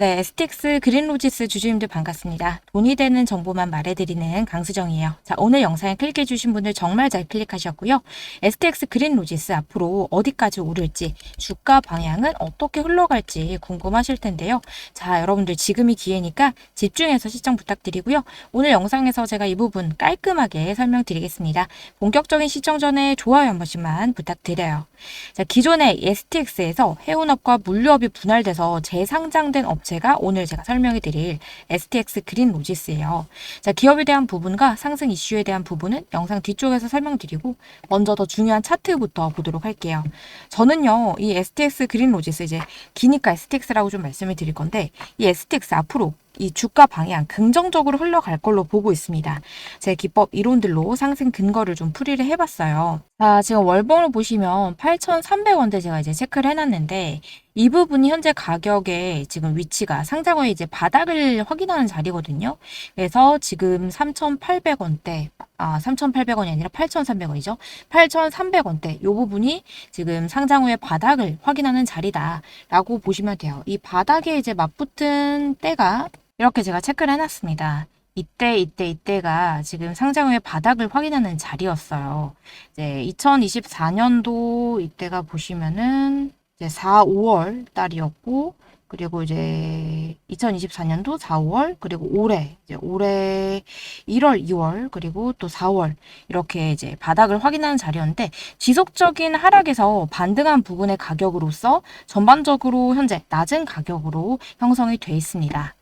네, STX 그린로지스 주주님들 반갑습니다. 돈이 되는 정보만 말해드리는 강수정이에요. 자, 오늘 영상에 클릭해주신 분들 정말 잘 클릭하셨고요. STX 그린로지스 앞으로 어디까지 오를지, 주가 방향은 어떻게 흘러갈지 궁금하실 텐데요. 자, 여러분들 지금이 기회니까 집중해서 시청 부탁드리고요. 오늘 영상에서 제가 이 부분 깔끔하게 설명드리겠습니다. 본격적인 시청 전에 좋아요 한 번씩만 부탁드려요. 자, 기존의 STX에서 해운업과 물류업이 분할돼서 재상장된 업체 가 오늘 제가 설명해 드릴 STX 그린 로지스예요. 자, 기업에 대한 부분과 상승 이슈에 대한 부분은 영상 뒤쪽에서 설명드리고 먼저 더 중요한 차트부터 보도록 할게요. 저는요, 이 STX 그린 로지스 이제 기니까 STX라고 좀 말씀을 드릴 건데 이 STX 앞으로 이 주가 방향 긍정적으로 흘러갈 걸로 보고 있습니다. 제 기법 이론들로 상승 근거를 좀 풀이를 해봤어요. 자, 지금 월봉을 보시면 8,300원대 제가 이제 체크를 해놨는데 이 부분이 현재 가격의 지금 위치가 상장 후에 이제 바닥을 확인하는 자리거든요. 그래서 지금 3,800원대, 아, 3,800원이 아니라 8,300원이죠. 8,300원대. 요 부분이 지금 상장 후에 바닥을 확인하는 자리다라고 보시면 돼요. 이 바닥에 이제 맞붙은 때가 이렇게 제가 체크를 해놨습니다. 이때, 이때, 이때가 지금 상장 후에 바닥을 확인하는 자리였어요. 이제 2024년도 이때가 보시면은 이제 4, 5월 달이었고, 그리고 이제 2024년도 4, 5월, 그리고 올해, 이제 올해 1월, 2월, 그리고 또 4월, 이렇게 이제 바닥을 확인하는 자리였는데, 지속적인 하락에서 반등한 부분의 가격으로서 전반적으로 현재 낮은 가격으로 형성이 돼 있습니다.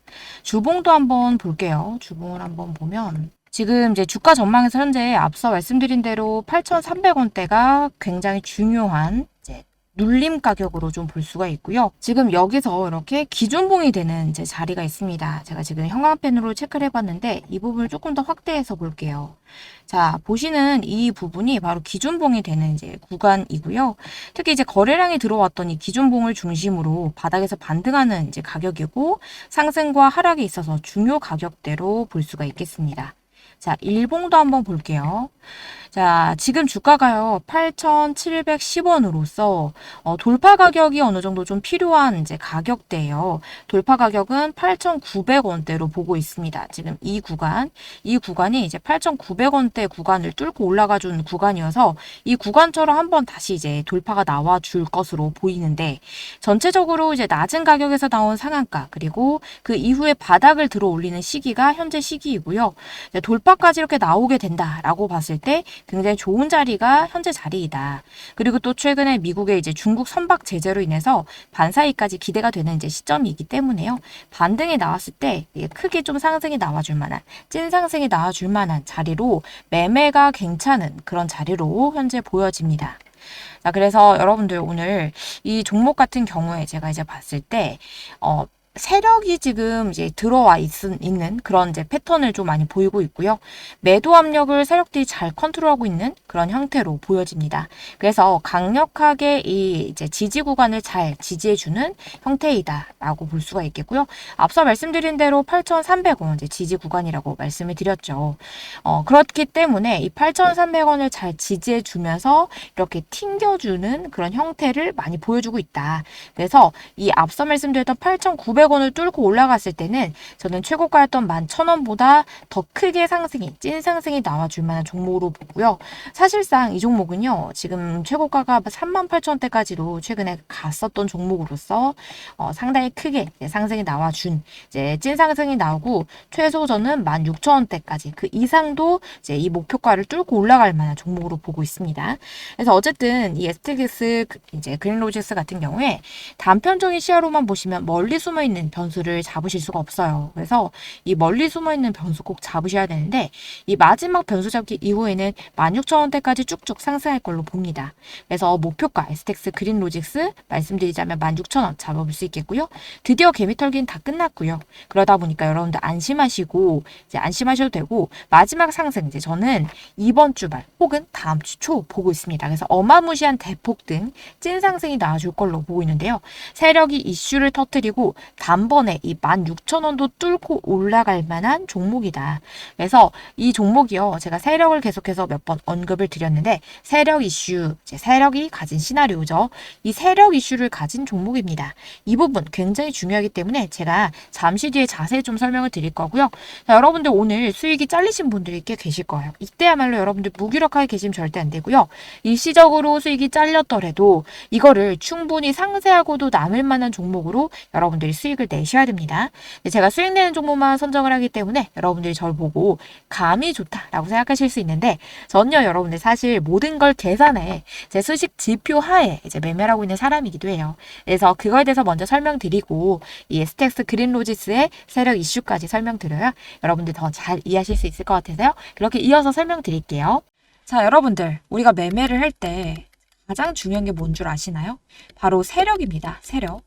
주봉도 한번 볼게요. 주봉을 한번 보면, 지금 이제 주가 전망에서 현재 앞서 말씀드린 대로 8,300원대가 굉장히 중요한 눌림 가격으로 좀 볼 수가 있고요. 지금 여기서 이렇게 기준봉이 되는 이제 자리가 있습니다. 제가 지금 형광펜으로 체크를 해봤는데 이 부분을 조금 더 확대해서 볼게요. 자, 보시는 이 부분이 바로 기준봉이 되는 이제 구간이고요. 특히 이제 거래량이 들어왔던 이 기준봉을 중심으로 바닥에서 반등하는 이제 가격이고 상승과 하락에 있어서 중요 가격대로 볼 수가 있겠습니다. 자, 일봉도 한번 볼게요. 자, 지금 주가가요, 8,710원으로서, 어, 돌파 가격이 어느 정도 좀 필요한 이제 가격대예요. 돌파 가격은 8,900원대로 보고 있습니다. 지금 이 구간, 이 구간이 이제 8,900원대 구간을 뚫고 올라가 준 구간이어서 이 구간처럼 한번 다시 이제 돌파가 나와 줄 것으로 보이는데, 전체적으로 이제 낮은 가격에서 나온 상한가, 그리고 그 이후에 바닥을 들어 올리는 시기가 현재 시기이고요. 이제 돌파까지 이렇게 나오게 된다라고 봤을 때 굉장히 좋은 자리가 현재 자리이다. 그리고 또 최근에 미국의 이제 중국 선박 제재로 인해서 반사이까지 기대가 되는 이제 시점이기 때문에요. 반등이 나왔을 때 크게 좀 상승이 나와줄 만한 찐 상승이 나와줄 만한 자리로 매매가 괜찮은 그런 자리로 현재 보여집니다. 자, 그래서 여러분들 오늘 이 종목 같은 경우에 제가 이제 봤을 때, 어, 세력이 지금 이제 들어와 있, 는 그런 이제 패턴을 좀 많이 보이고 있고요. 매도 압력을 세력들이 잘 컨트롤하고 있는 그런 형태로 보여집니다. 그래서 강력하게 이 이제 지지 구간을 잘 지지해주는 형태이다라고 볼 수가 있겠고요. 앞서 말씀드린 대로 8,300원 이제 지지 구간이라고 말씀을 드렸죠. 어, 그렇기 때문에 이 8,300원을 잘 지지해주면서 이렇게 튕겨주는 그런 형태를 많이 보여주고 있다. 그래서 이 앞서 말씀드렸던 8,900 500원을 뚫고 올라갔을 때는 저는 최고가였던 11,000원보다 더 크게 상승이, 찐 상승이 나와줄 만한 종목으로 보고요. 사실상 이 종목은요, 지금 최고가가 38,000원대까지도 최근에 갔었던 종목으로서 어, 상당히 크게 상승이 나와준 이제 찐 상승이 나오고 최소 저는 16,000원대까지 그 이상도 이제 이 목표가를 뚫고 올라갈 만한 종목으로 보고 있습니다. 그래서 어쨌든 이 에스테기스 이제 그린로지스 같은 경우에 단편적인 시야로만 보시면 멀리 숨어 있는 있는 변수를 잡으실 수가 없어요. 그래서 이 멀리 숨어 있는 변수 꼭 잡으셔야 되는데 이 마지막 변수 잡기 이후에는 16,000원대까지 쭉쭉 상승할 걸로 봅니다. 그래서 목표가 에스텍스 그린 로직스 말씀드리자면 16,000원 잡아볼 수 있겠고요. 드디어 개미털기는 다 끝났고요. 그러다 보니까 여러분들 안심하시고 이제 안심하셔도 되고 마지막 상승 이제 저는 이번 주말 혹은 다음 주 초 보고 있습니다. 그래서 어마무시한 대폭 등 찐 상승이 나와줄 걸로 보고 있는데요. 세력이 이슈를 터뜨리고 단번에 이 16,000원도 뚫고 올라갈 만한 종목이다. 그래서 이 종목이요. 제가 세력을 계속해서 몇 번 언급을 드렸는데 세력 이슈, 세력이 가진 시나리오죠. 이 세력 이슈를 가진 종목입니다. 이 부분 굉장히 중요하기 때문에 제가 잠시 뒤에 자세히 좀 설명을 드릴 거고요. 자, 여러분들 오늘 수익이 잘리신 분들이 꽤 계실 거예요. 이때야말로 여러분들 무기력하게 계시면 절대 안 되고요. 일시적으로 수익이 잘렸더라도 이거를 충분히 상세하고도 남을 만한 종목으로 여러분들이 수익 을 내셔야 됩니다. 제가 수익 내는 종목만 선정을 하기 때문에 여러분들이 저를 보고 감이 좋다라고 생각하실 수 있는데 전혀 여러분들 사실 모든 걸 계산해 제 수식 지표 하에 이제 매매를 하고 있는 사람이기도 해요. 그래서 그거에 대해서 먼저 설명드리고 이 스택스 그린로지스의 세력 이슈까지 설명드려야 여러분들 더 잘 이해하실 수 있을 것 같아서요. 그렇게 이어서 설명드릴게요. 자, 여러분들 우리가 매매를 할 때 가장 중요한 게 뭔 줄 아시나요? 바로 세력입니다. 세력.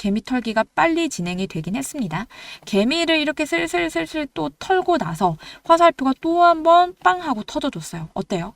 개미 털기가 빨리 진행이 되긴 했습니다. 개미를 이렇게 슬슬슬슬 또 털고 나서 화살표가 또 한 번 빵 하고 터져줬어요. 어때요?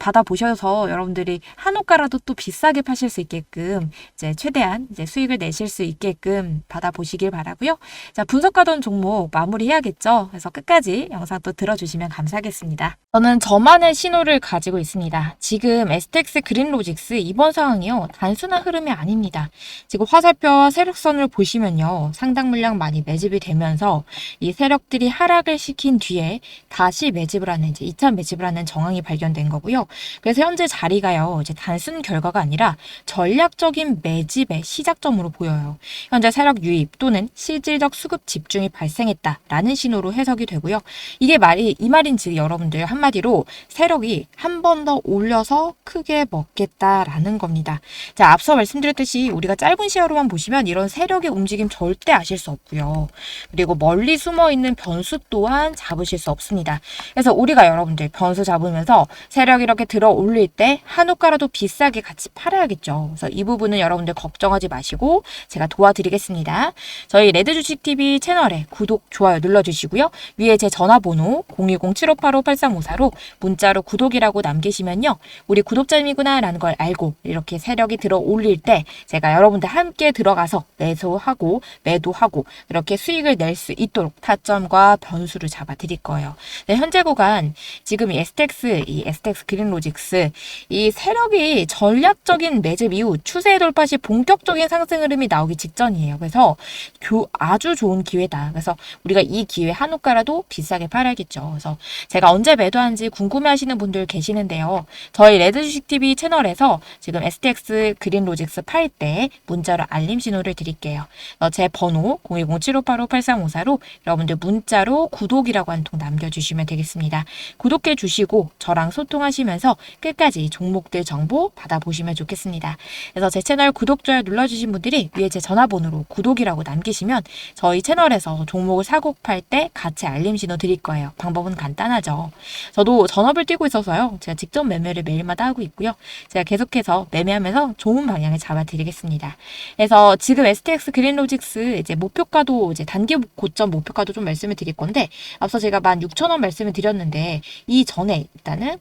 받아보셔서 여러분들이 한옥가라도 또 비싸게 파실 수 있게끔 이제 최대한 이제 수익을 내실 수 있게끔 받아보시길 바라고요. 자, 분석하던 종목 마무리해야겠죠. 그래서 끝까지 영상 또 들어주시면 감사하겠습니다. 저는 저만의 신호를 가지고 있습니다. 지금 STX 그린로직스 이번 상황이요. 단순한 흐름이 아닙니다. 지금 화살표와 세력선을 보시면요. 상당 물량 많이 매집이 되면서 이 세력들이 하락을 시킨 뒤에 다시 매집을 하는 이제 2차 매집을 하는 정황이 발견된 거고요. 그래서 현재 자리가요, 이제 단순 결과가 아니라 전략적인 매집의 시작점으로 보여요. 현재 세력 유입 또는 실질적 수급 집중이 발생했다라는 신호로 해석이 되고요. 이게 말이 이 말인지 여러분들 한마디로 세력이 한한번 더 올려서 크게 먹겠다라는 겁니다. 자, 앞서 말씀드렸듯이 우리가 짧은 시야로만 보시면 이런 세력의 움직임 절대 아실 수 없고요. 그리고 멀리 숨어 있는 변수 또한 잡으실 수 없습니다. 그래서 우리가 여러분들 변수 잡으면서 세력 이렇게 들어 올릴 때 한우가라도 비싸게 같이 팔아야겠죠. 그래서 이 부분은 여러분들 걱정하지 마시고 제가 도와드리겠습니다. 저희 레드 주식 TV 채널에 구독, 좋아요 눌러주시고요. 위에 제 전화번호 010-7585-8354로 문자로 구독이라고 남기시면요. 우리 구독자님이구나 라는 걸 알고 이렇게 세력이 들어 올릴 때 제가 여러분들 함께 들어가서 매수하고 매도하고 이렇게 수익을 낼 수 있도록 타점과 변수를 잡아 드릴 거예요. 네, 현재 구간 지금 이 STX, 이 STX 그린 로직스 이 세력이 전략적인 매집 이후 추세 돌파 시 본격적인 상승 흐름이 나오기 직전이에요. 그래서 교, 아주 좋은 기회다. 그래서 우리가 이 기회 한우가라도 비싸게 팔아야겠죠. 그래서 제가 언제 매도한지 궁금해하시는 분들 계시는데요. 저희 레드주식TV 채널에서 지금 STX 그린로직스 팔 때 문자로 알림 신호를 드릴게요. 어, 제 번호 010-7585-8354로 여러분들 문자로 구독이라고 한 통 남겨주시면 되겠습니다. 구독해 주시고 저랑 소통하시면 서 끝까지 종목들 정보 받아보시면 좋겠습니다. 그래서 제 채널 구독, 좋아요 눌러주신 분들이 위에 제 전화번호로 구독이라고 남기시면 저희 채널에서 종목을 사고 팔 때 같이 알림 신호 드릴 거예요. 방법은 간단하죠. 저도 전업을 뛰고 있어서요. 제가 직접 매매를 매일마다 하고 있고요. 제가 계속해서 매매하면서 좋은 방향을 잡아드리겠습니다. 그래서 지금 STX 그린로직스 이제 목표가도 이제 단기 고점 목표가도 좀 말씀을 드릴 건데 앞서 제가 16,000원 말씀을 드렸는데 이 전에 일단은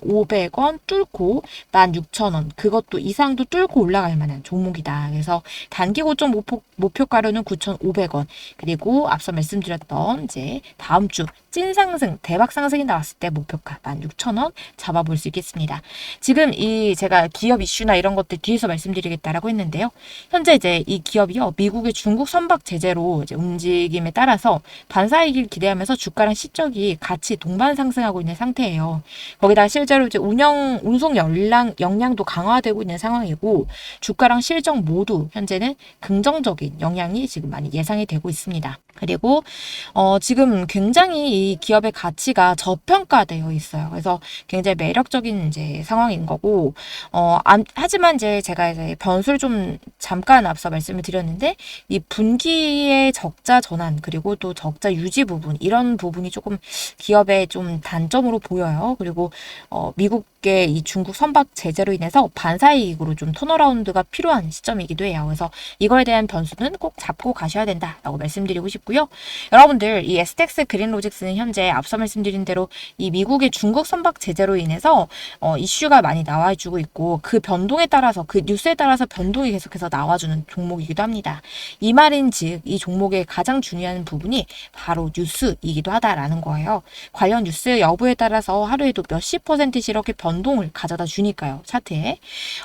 9,500원 뚫고 16,000원 그것도 이상도 뚫고 올라갈 만한 종목이다. 그래서 단기 고점 목표, 목표가로는 9,500원 그리고 앞서 말씀드렸던 이제 다음 주 찐 상승 대박 상승이 나왔을 때 목표가 16,000원 잡아볼 수 있겠습니다. 지금 이 제가 기업 이슈나 이런 것들 뒤에서 말씀드리겠다라고 했는데요. 현재 이제 이 기업이요 미국의 중국 선박 제재로 이제 움직임에 따라서 반사이익을 기대하면서 주가랑 시적이 같이 동반 상승하고 있는 상태예요. 거기다 실제로 이제 운영 운송 연량 역량도 강화되고 있는 상황이고 주가랑 실적 모두 현재는 긍정적인 영향이 지금 많이 예상이 되고 있습니다. 그리고 어, 지금 굉장히 이 기업의 가치가 저평가되어 있어요. 그래서 굉장히 매력적인 이제 상황인 거고 어, 안, 하지만 이제 제가 이제 변수를 좀 잠깐 앞서 말씀을 드렸는데 이 분기의 적자 전환 그리고 또 적자 유지 부분 이런 부분이 조금 기업의 좀 단점으로 보여요. 그리고 어, 미국 의이 중국 선박 제재로 인해서 반사이익으로 좀 턴어라운드가 필요한 시점이기도 해요. 그래서 이거에 대한 변수는 꼭 잡고 가셔야 된다라고 말씀드리고 싶고 있고요. 여러분들 이 STX 그린로직스는 현재 앞서 말씀드린 대로 이 미국의 중국 선박 제재로 인해서 어, 이슈가 많이 나와주고 있고 그 변동에 따라서 그 뉴스에 따라서 변동이 계속해서 나와주는 종목이기도 합니다. 이 말인즉 이 종목의 가장 중요한 부분이 바로 뉴스이기도 하다라는 거예요. 관련 뉴스 여부에 따라서 하루에도 몇십 퍼센트씩 이렇게 변 동을 가져다 주니까요. 차트에.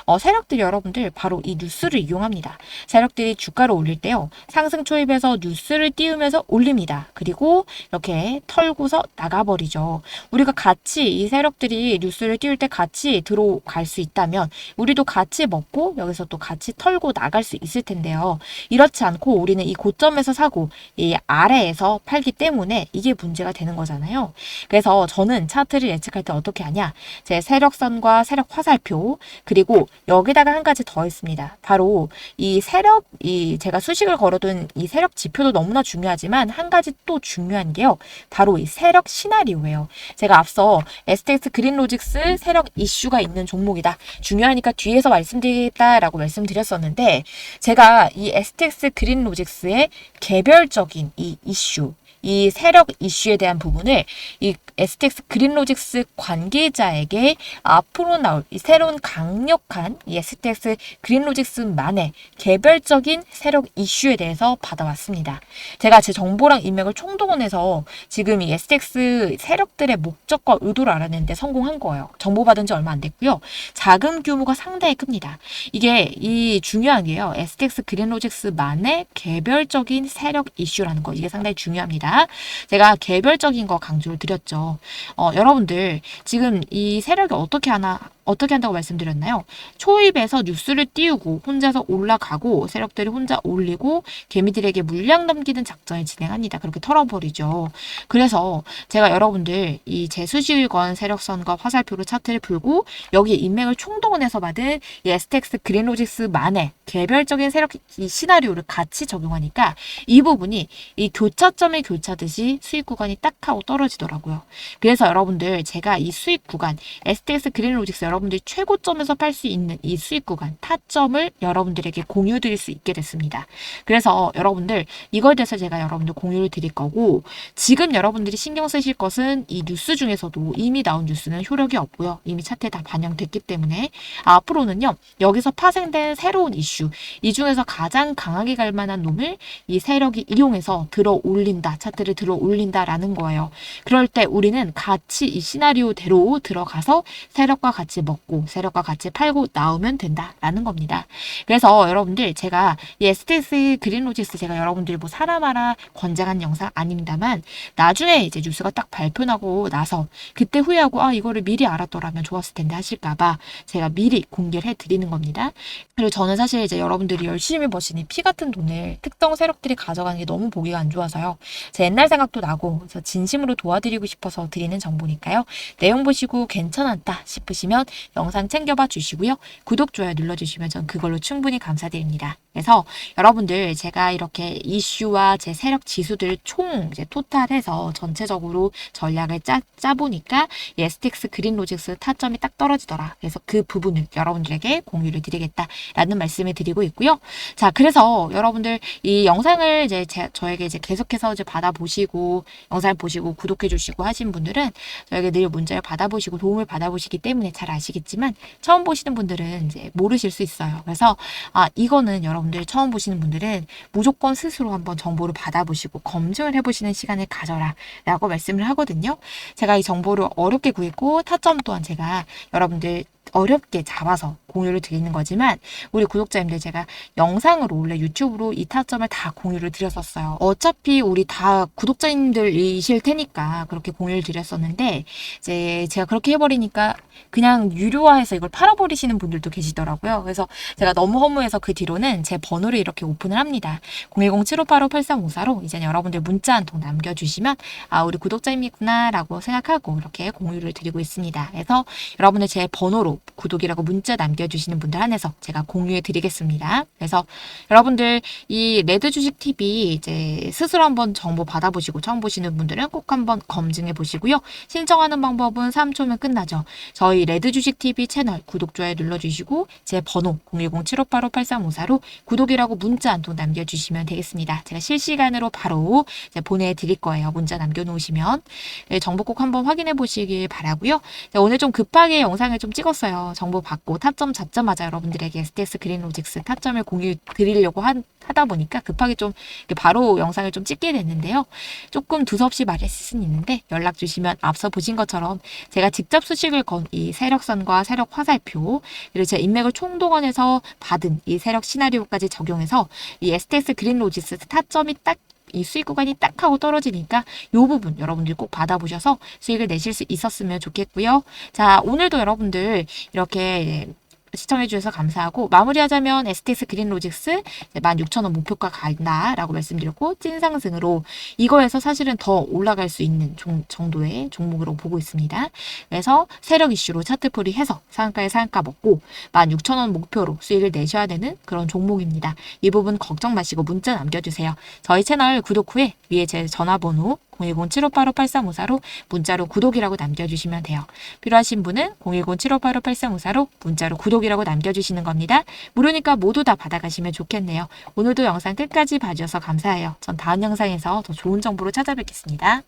어, 세력들이 여러분들 바로 이 뉴스를 이용합니다. 세력들이 주가를 올릴 때요. 상승 초입에서 뉴스를 띄우 띄우면서 올립니다. 그리고 이렇게 털고서 나가버리죠. 우리가 같이 이 세력들이 뉴스를 띄울 때 같이 들어갈 수 있다면 우리도 같이 먹고 여기서 또 같이 털고 나갈 수 있을 텐데요. 이렇지 않고 우리는 이 고점에서 사고 이 아래에서 팔기 때문에 이게 문제가 되는 거잖아요. 그래서 저는 차트를 예측할 때 어떻게 하냐? 제 세력 선과 세력 화살표 그리고 여기다가 한 가지 더 있습니다. 바로 이 세력 이 제가 수식을 걸어둔 이 세력 지표도 너무나 중요하지만 한 가지 또 중요한 게요. 바로 이 세력 시나리오예요. 제가 앞서 STX 그린로직스 세력 이슈가 있는 종목이다. 중요하니까 뒤에서 말씀드리겠다라고 말씀드렸었는데 제가 이 STX 그린로직스의 개별적인 이 이슈 이 세력 이슈에 대한 부분을 이 STX 그린로직스 관계자에게 앞으로 나올 이 새로운 강력한 이 STX 그린로직스만의 개별적인 세력 이슈에 대해서 받아왔습니다. 제가 제 정보랑 인맥을 총동원해서 지금 이 STX 세력들의 목적과 의도를 알아내는데 성공한 거예요. 정보 받은 지 얼마 안 됐고요. 자금 규모가 상당히 큽니다. 이게 이 중요한 게요. STX 그린로직스만의 개별적인 세력 이슈라는 거 이게 상당히 중요합니다. 제가 개별적인 거 강조를 드렸죠. 어, 여러분들 지금 이 세력이 어떻게 하나 어떻게 한다고 말씀드렸나요? 초입에서 뉴스를 띄우고 혼자서 올라가고 세력들이 혼자 올리고 개미들에게 물량 넘기는 작전을 진행합니다. 그렇게 털어버리죠. 그래서 제가 여러분들 이 제수지휘권 세력선과 화살표로 차트를 풀고 여기에 인맥을 총동원해서 받은 이 STX 그린로직스만의 개별적인 세력 이 시나리오를 같이 적용하니까 이 부분이 이 교차점을 교차듯이 수익 구간이 딱 하고 떨어지더라고요. 그래서 여러분들 제가 이 수익 구간 STX 그린로직스 여러분들이 최고점에서 팔 수 있는 이 수익 구간 타점을 여러분들에게 공유 드릴 수 있게 됐습니다. 그래서 여러분들 이걸 대해서 제가 여러분들 공유를 드릴 거고 지금 여러분들이 신경 쓰실 것은 이 뉴스 중에서도 이미 나온 뉴스는 효력이 없고요. 이미 차트에 다 반영됐기 때문에 앞으로는요. 여기서 파생된 새로운 이슈 이 중에서 가장 강하게 갈 만한 놈을 이 세력이 이용해서 들어 올린다. 차트를 들어 올린다라는 거예요. 그럴 때 우리는 같이 이 시나리오대로 들어가서 세력과 같이 먹고 세력과 같이 팔고 나오면 된다라는 겁니다. 그래서 여러분들 제가 이 STS 그린로지스 제가 여러분들 뭐 사람하라 권장한 영상 아닙니다만 나중에 이제 뉴스가 딱 발표나고 나서 그때 후회하고 아 이거를 미리 알았더라면 좋았을 텐데 하실까봐 제가 미리 공개를 해드리는 겁니다. 그리고 저는 사실 이제 여러분들이 열심히 이피 같은 돈을 특정 세력들이 가져가는 게 너무 보기가 안 좋아서요. 제 옛날 생각도 나고 그래서 진심으로 도와드리고 싶어서 드리는 정보니까요. 내용 보시고 괜찮았다 싶으시면 영상 챙겨봐 주시고요. 구독, 좋아요 눌러주시면 전 그걸로 충분히 감사드립니다. 그래서 여러분들 제가 이렇게 이슈와 제 세력 지수들 총 이제 토탈해서 전체적으로 전략을 짜, 짜보니까 이 STX 그린 로직스 타점이 딱 떨어지더라. 그래서 그 부분을 여러분들에게 공유를 드리겠다라는 말씀을 드리고 있고요. 자, 그래서 여러분들 이 영상을 이제 제, 저에게 이제 계속해서 이제 받아보시고 영상 보시고 구독해 주시고 하신 분들은 저에게 늘 문자를 받아보시고 도움을 받아보시기 때문에 잘 아시겠지만 처음 보시는 분들은 이제 모르실 수 있어요. 그래서 아, 이거는 여러분 들 처음 보시는 분들은 무조건 스스로 한번 정보를 받아보시고 검증을 해보시는 시간을 가져라 라고 말씀을 하거든요. 제가 이 정보를 어렵게 구했고 타점 또한 제가 여러분들 어렵게 잡아서 공유를 드리는 거지만 우리 구독자님들 제가 영상으로 원래 유튜브로 이 타점을 다 공유를 드렸었어요. 어차피 우리 다 구독자님들이실 테니까 그렇게 공유를 드렸었는데 이제 제가 그렇게 해버리니까 그냥 유료화해서 이걸 팔아버리시는 분들도 계시더라고요. 그래서 제가 너무 허무해서 그 뒤로는 제 번호를 이렇게 오픈을 합니다. 010-7585-8354로 이제 여러분들 문자 한 통 남겨주시면 아 우리 구독자님이구나라고 생각하고 이렇게 공유를 드리고 있습니다. 그래서 여러분들 제 번호로 구독이라고 문자 남겨주시는 분들 한해서 제가 공유해 드리겠습니다. 그래서 여러분들 이 레드 주식 TV 이제 스스로 한번 정보 받아보시고 처음 보시는 분들은 꼭 한번 검증해 보시고요. 신청하는 방법은 3초면 끝나죠. 저희 레드 주식 TV 채널 구독, 좋아요 눌러주시고 제 번호 010-7585-8354로 구독이라고 문자 한 통 남겨주시면 되겠습니다. 제가 실시간으로 바로 보내드릴 거예요. 문자 남겨놓으시면 네, 정보 꼭 한번 확인해 보시길 바라고요. 네, 오늘 좀 급하게 영상을 좀 찍었어요. 정보 받고 타점 잡자마자 여러분들에게 STS 그린로직스 타점을 공유 드리려고 한, 하다 보니까 급하게 좀 바로 영상을 좀 찍게 됐는데요. 조금 두서없이 말했을 수는 있는데 연락 주시면 앞서 보신 것처럼 제가 직접 수식을 건 이 세력선과 세력 화살표 그리고 제 인맥을 총동원해서 받은 이 세력 시나리오까지 적용해서 이 STS 그린로직스 타점이 딱 이 수익 구간이 딱 하고 떨어지니까 이 부분 여러분들 꼭 받아보셔서 수익을 내실 수 있었으면 좋겠고요. 자, 오늘도 여러분들 이렇게 시청해주셔서 감사하고 마무리하자면 STS 그린로직스 16,000원 목표가 간다라고 말씀드렸고 찐상승으로 이거에서 사실은 더 올라갈 수 있는 종, 정도의 종목으로 보고 있습니다. 그래서 세력 이슈로 차트풀이 해서 상한가에 상한가 먹고 16,000원 목표로 수익을 내셔야 되는 그런 종목입니다. 이 부분 걱정 마시고 문자 남겨주세요. 저희 채널 구독 후에 위에 제 전화번호 010-7585-8354로 문자로 구독이라고 남겨주시면 돼요. 필요하신 분은 010-7585-8354로 문자로 구독이라고 남겨주시는 겁니다. 무료니까 모두 다 받아가시면 좋겠네요. 오늘도 영상 끝까지 봐주셔서 감사해요. 전 다음 영상에서 더 좋은 정보로 찾아뵙겠습니다.